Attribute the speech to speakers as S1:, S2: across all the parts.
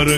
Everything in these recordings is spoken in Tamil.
S1: ஓடி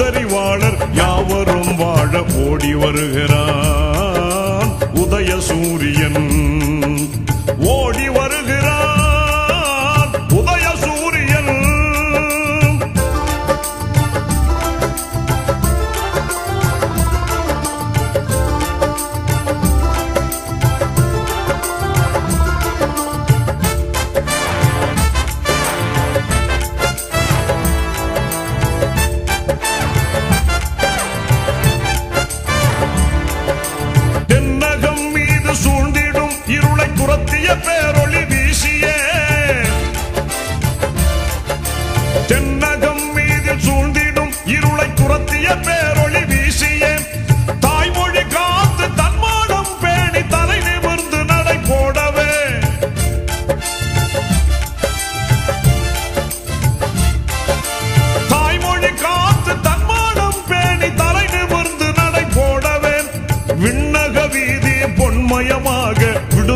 S1: பகுத்தறிவாளர் யாவரும் வாழ ஓடி வருகிறார்.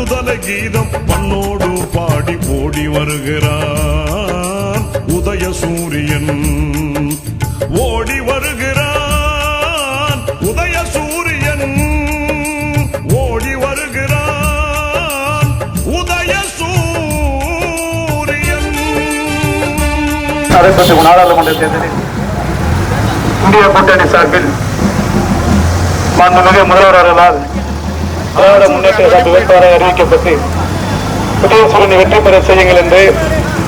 S1: விடுதலை கீதம் மண்ணோடு பாடி ஓடி வருகிறான். உதய சூரியன் ஓடி வருகிறான். உதய சூரியன் ஓடி வருகிறான். உதய சூரியன்.
S2: நடைபெற்ற நாடாளுமன்ற தேர்தலில் இந்திய கூட்டணி சார்பில் மாண்புமிகு முதல்வர் அவர்களால் திராவிட முன்னேற்ற சார்பு வேட்பாளர் அறிவிக்கப்பட்டு உதயசூரனை வெற்றி பெற செய்யுங்கள் என்று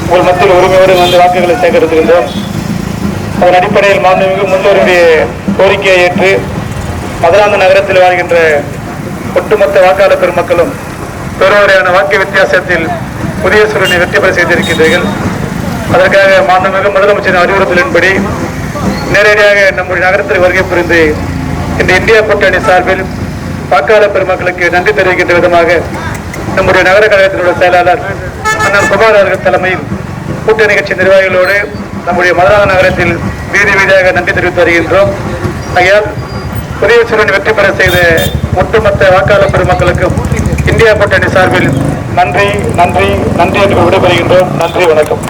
S2: உங்கள் மத்தியில் உரிமையோடு வந்து வாக்குகளை சேகரித்திருந்தோம். அதன் அடிப்படையில் மாண்புமிகு முன்னோருடைய கோரிக்கையை ஏற்று மதுராந்த நகரத்தில் வாழ்கின்ற ஒட்டுமொத்த வாக்காளர் பெருமக்களும் பெருவரையான வாக்கு வித்தியாசத்தில் புதிய சூரியனை வெற்றி பெற செய்திருக்கின்றீர்கள். அதற்காக மாண்புமிகு முதலமைச்சரின் அறிவுறுத்தலின்படி நேரடியாக நம்முடைய நகரத்தில் வருகை புரிந்து இந்த இந்தியா கூட்டணி சார்பில் வாக்காளர் பெருமக்களுக்கு நன்றி தெரிவிக்கின்ற விதமாக நம்முடைய நகர கழகத்தினுடைய செயலாளர் அண்ணன் குமார் அவர்கள் தலைமையில் கூட்டணி கட்சி நிர்வாகிகளோடு நம்முடைய மதுரான நகரத்தில் வீதி வீதியாக நன்றி தெரிவித்து வருகின்றோம். ஐயா புதிய சூரியன் வெற்றி பெற செய்த ஒட்டுமொத்த வாக்காளர் பெருமக்களுக்கும் இந்தியா கூட்டணி சார்பில் நன்றி நன்றி நன்றி என்று விடைபெறுகின்றோம். நன்றி வணக்கம்.